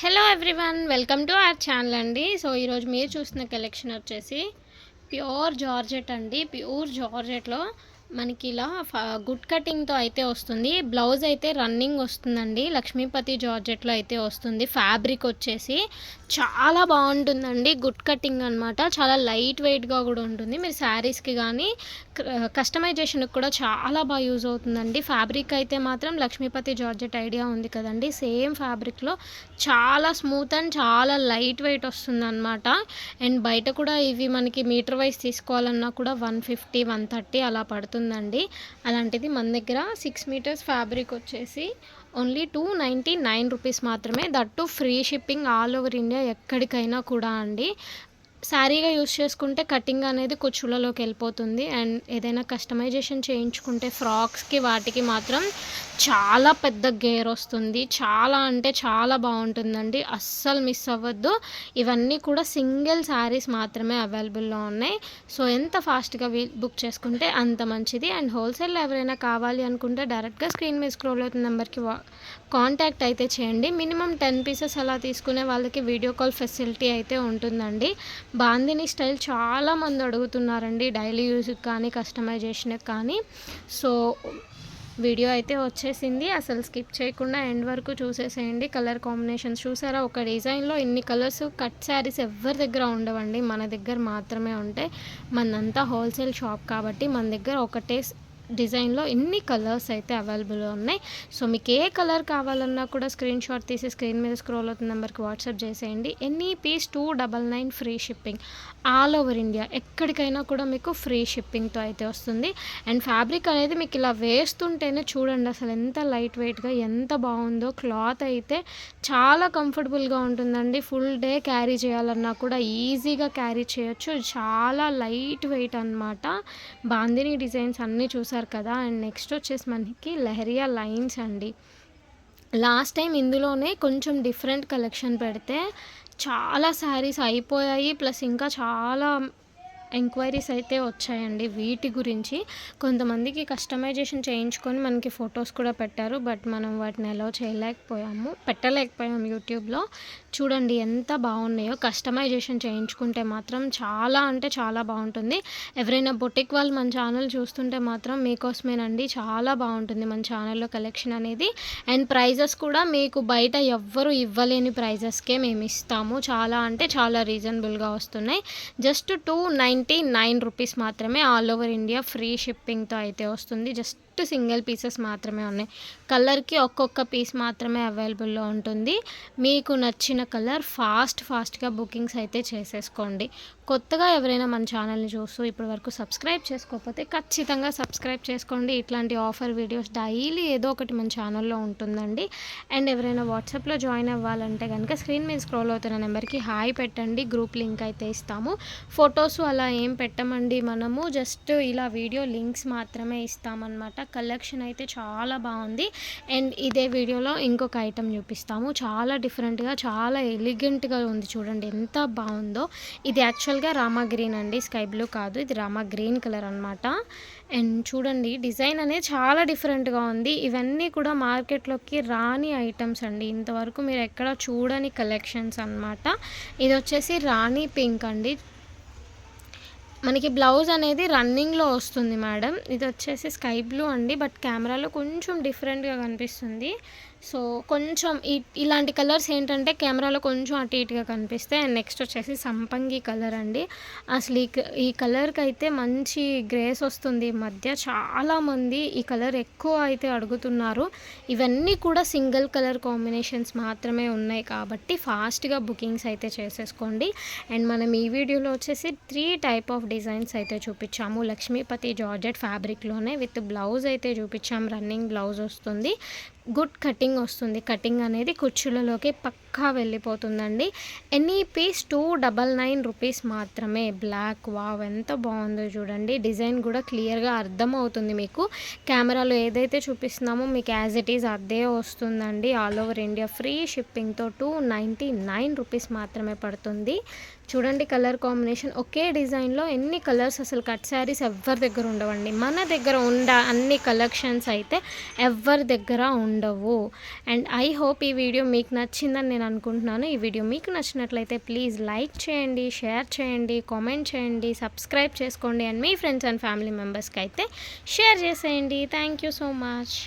Hello everyone welcome to our channel అండి. So ఈరోజు మీరు చూసిన కలెక్షన్ వచ్చేసి ప్యూర్ జార్జెట్ అండి. ప్యూర్ జార్జెట్లో మనకి ఇలా గుడ్ కటింగ్తో అయితే వస్తుంది. బ్లౌజ్ అయితే రన్నింగ్ వస్తుందండి. లక్ష్మీపతి జార్జెట్లో అయితే వస్తుంది. ఫ్యాబ్రిక్ వచ్చేసి చాలా బాగుంటుందండి. గుడ్ కటింగ్ అనమాట చాలా లైట్ వెయిట్గా కూడా ఉంటుంది. మీరు శారీస్కి కానీ కస్టమైజేషన్కి కూడా చాలా బాగా యూజ్ అవుతుందండి. ఫ్యాబ్రిక్ అయితే మాత్రం లక్ష్మీపతి జార్జెట్ ఐడియా ఉంది కదండి. సేమ్ ఫ్యాబ్రిక్లో చాలా స్మూత్ అండ్ చాలా లైట్ వెయిట్ వస్తుంది అనమాట అండ్ బయట కూడా ఇవి మనకి మీటర్ వైజ్ తీసుకోవాలన్నా కూడా వన్ ఫిఫ్టీ వన్ థర్టీ అలా పడుతుంది. పడుతుందండి. అలాంటిది మన దగ్గర సిక్స్ మీటర్స్ ఫ్యాబ్రిక్ వచ్చేసి only two ninety nine rupees మాత్రమే. That too free shipping all over India ఎక్కడికైనా కూడా అండి. శారీగా యూస్ చేసుకుంటే కటింగ్ అనేది కుచ్చులలోకి వెళ్ళిపోతుంది. అండ్ ఏదైనా కస్టమైజేషన్ చేయించుకుంటే ఫ్రాక్స్కి వాటికి మాత్రం చాలా పెద్ద గేర్ వస్తుంది. చాలా అంటే చాలా బాగుంటుందండి. అస్సలు మిస్ అవ్వద్దు. ఇవన్నీ కూడా సింగిల్ శారీస్ మాత్రమే అవైలబుల్లో ఉన్నాయి. సో ఎంత ఫాస్ట్గా బుక్ చేసుకుంటే అంత మంచిది. అండ్ హోల్సేల్లో ఎవరైనా కావాలి అనుకుంటే డైరెక్ట్గా స్క్రీన్ మీద స్క్రోల్ అవుతున్న నెంబర్కి కాంటాక్ట్ అయితే చేయండి. మినిమం టెన్ పీసెస్ అలా తీసుకునే వాళ్ళకి వీడియో కాల్ ఫెసిలిటీ అయితే ఉంటుందండి. బాందిని స్టైల్ చాలా మంది అడుగుతున్నారండి డైలీ యూజ్కి కానీ కస్టమైజేషన్కి కానీ. సో వీడియో అయితే వచ్చేసింది. అసలు స్కిప్ చేయకుండా ఎండ్ వరకు చూసేసేయండి. కలర్ కాంబినేషన్స్ చూసారా? ఒక డిజైన్లో ఇన్ని కలర్స్ కట్ శారీస్ ఎవరి దగ్గర ఉండవండి? మన దగ్గర మాత్రమే ఉంటాయి మనంతా హోల్సేల్ షాప్ కాబట్టి మన దగ్గర ఒకటే డిజైన్లో ఎన్ని కలర్స్ అయితే అవైలబుల్ ఉన్నాయి. సో మీకు ఏ కలర్ కావాలన్నా కూడా స్క్రీన్ షాట్ తీసి స్క్రీన్ మీద స్క్రోల్ అవుతున్న నెంబర్కి వాట్సాప్ చేసేయండి. Any piece two double nine free shipping. All over India ఎక్కడికైనా కూడా మీకు ఫ్రీ షిప్పింగ్తో అయితే వస్తుంది. అండ్ ఫ్యాబ్రిక్ అనేది మీకు ఇలా వేస్తుంటేనే చూడండి అసలు ఎంత లైట్ వెయిట్గా ఎంత బాగుందో. క్లాత్ అయితే చాలా కంఫర్టబుల్గా ఉంటుందండి. ఫుల్ డే క్యారీ చేయాలన్నా కూడా ఈజీగా క్యారీ చేయొచ్చు. చాలా లైట్ వెయిట్ అనమాట బాందిని డిజైన్స్ అన్నీ చూసారు? కదా. అండ్ నెక్స్ట్ వచ్చేసి మనకి లెహరియా లైన్స్ అండి. లాస్ట్ టైం ఇందులోనే కొంచెం డిఫరెంట్ కలెక్షన్ పెడితే చాలా శారీస్ అయిపోయాయి. ప్లస్ ఇంకా చాలా ఎంక్వైరీస్ అయితే వచ్చాయండి. వీటి గురించి కొంతమందికి కస్టమైజేషన్ చేయించుకొని మనకి ఫొటోస్ కూడా పెట్టారు. బట్ మనం వాటిని అలౌ చేయలేకపోయాము. పెట్టలేకపోయాము యూట్యూబ్లో. చూడండి ఎంత బాగున్నాయో. కస్టమైజేషన్ చేయించుకుంటే మాత్రం చాలా అంటే చాలా బాగుంటుంది. ఎవరైనా బొటిక్ వాళ్ళు మన ఛానల్ చూస్తుంటే మాత్రం మీకోసమేనండి. చాలా బాగుంటుంది మన ఛానల్లో కలెక్షన్ అనేది. అండ్ ప్రైజెస్ కూడా మీకు బయట ఎవ్వరు ఇవ్వలేని ప్రైజెస్కే మేము ఇస్తాము చాలా అంటే చాలా రీజనబుల్గా వస్తున్నాయి. Just two nine ninety nine rupees మాత్రమే ఆల్ ఓవర్ ఇండియా ఫ్రీ షిప్పింగ్తో అయితే వస్తుంది. జస్ట్ సింగిల్ పీసెస్ మాత్రమే ఉన్నాయి. కలర్కి ఒక్కొక్క పీస్ మాత్రమే అవైలబుల్లో ఉంటుంది. మీకు నచ్చిన కలర్ ఫాస్ట్ ఫాస్ట్గా బుకింగ్స్ అయితే చేసేసుకోండి. కొత్తగా ఎవరైనా మన ఛానల్ని చూస్తూ ఇప్పటి వరకు సబ్స్క్రైబ్ చేసుకోకపోతే ఖచ్చితంగా సబ్స్క్రైబ్ చేసుకోండి. ఇట్లాంటి ఆఫర్ వీడియోస్ డైలీ ఏదో ఒకటి మన ఛానల్లో ఉంటుందండి. అండ్ ఎవరైనా వాట్సాప్లో జాయిన్ అవ్వాలంటే కనుక స్క్రీన్ మీద స్క్రోల్ అవుతున్న నెంబర్కి హాయ్ పెట్టండి. గ్రూప్ లింక్ అయితే ఇస్తాము. ఫొటోస్ అలా ఏం పెట్టమండి మనము. జస్ట్ ఇలా వీడియో లింక్స్ మాత్రమే ఇస్తామన్నమాట. కలెక్షన్ అయితే చాలా బాగుంది. అండ్ ఇదే వీడియోలో ఇంకొక ఐటమ్ చూపిస్తాము. చాలా డిఫరెంట్గా చాలా ఎలిగెంట్గా ఉంది చూడండి. ఎంత బాగుందో. ఇది యాక్చువల్గా రామా గ్రీన్ అండి. స్కై బ్లూ కాదు. ఇది రామా గ్రీన్ కలర్ అనమాట అండ్ చూడండి డిజైన్ అనేది చాలా డిఫరెంట్గా ఉంది. ఇవన్నీ కూడా మార్కెట్లోకి రాని ఐటమ్స్ అండి. ఇంతవరకు మీరు ఎక్కడ చూడని కలెక్షన్స్ అన్నమాట. ఇది వచ్చేసి రాణి పింక్ అండి. మనకి బ్లౌజ్ అనేది రన్నింగ్లో వస్తుంది మేడం. ఇది వచ్చేసి స్కై బ్లూ అండి. బట్ కెమెరాలో కొంచెం డిఫరెంట్గా కనిపిస్తుంది. సో కొంచెం ఇలాంటి కలర్స్ ఏంటంటే కెమెరాలో కొంచెం అటు ఇటుగా కనిపిస్తాయి అండ్ నెక్స్ట్ వచ్చేసి సంపంగి కలర్ అండి. అసలు ఈ ఈ కలర్కి అయితే మంచి గ్రేస్ వస్తుంది. ఈ మధ్య చాలామంది ఈ కలర్ ఎక్కువ అయితే అడుగుతున్నారు. ఇవన్నీ కూడా సింగిల్ కలర్ కాంబినేషన్స్ మాత్రమే ఉన్నాయి కాబట్టి ఫాస్ట్గా బుకింగ్స్ అయితే చేసేసుకోండి. అండ్ మనం ఈ వీడియోలో వచ్చేసి త్రీ టైప్ ఆఫ్ డిజైన్స్ అయితే చూపించాము. లక్ష్మీపతి జార్జెట్ ఫ్యాబ్రిక్లోనే విత్ బ్లౌజ్ అయితే చూపించాము రన్నింగ్ బ్లౌజ్ వస్తుంది. గుడ్ కటింగ్ కటింగ్ వస్తుంది. కటింగ్ అనేది కుర్చీలలోకి పక్కా వెళ్ళిపోతుందండి. Any piece two double nine rupees మాత్రమే. బ్లాక్ వావ్ ఎంత బాగుందో చూడండి. డిజైన్ కూడా క్లియర్గా అర్థమవుతుంది మీకు. కెమెరాలో ఏదైతే చూపిస్తున్నామో మీకు యాజ్ ఇట్ ఈజ్ అదే వస్తుందండి. ఆల్ ఓవర్ ఇండియా ఫ్రీ షిప్పింగ్తో టూ నైంటీ నైన్ రూపీస్ మాత్రమే పడుతుంది. చూడండి కలర్ కాంబినేషన్. ఒకే డిజైన్లో ఎన్ని కలర్స్ అసలు కట్ శారీస్ ఎవరి దగ్గర ఉండవండి. మన దగ్గర ఉండ అన్ని కలెక్షన్స్ అయితే ఎవరి దగ్గర ఉండవు. అండ్ ఐ హోప్ ఈ వీడియో మీకు నచ్చిందని నేను అనుకుంటున్నాను. ఈ వీడియో మీకు నచ్చినట్లయితే ప్లీజ్ లైక్ చేయండి షేర్ చేయండి కామెంట్ చేయండి సబ్స్క్రైబ్ చేసుకోండి అండ్ మీ ఫ్రెండ్స్ అండ్ ఫ్యామిలీ మెంబర్స్కి అయితే షేర్ చేసేయండి. Thank you so much.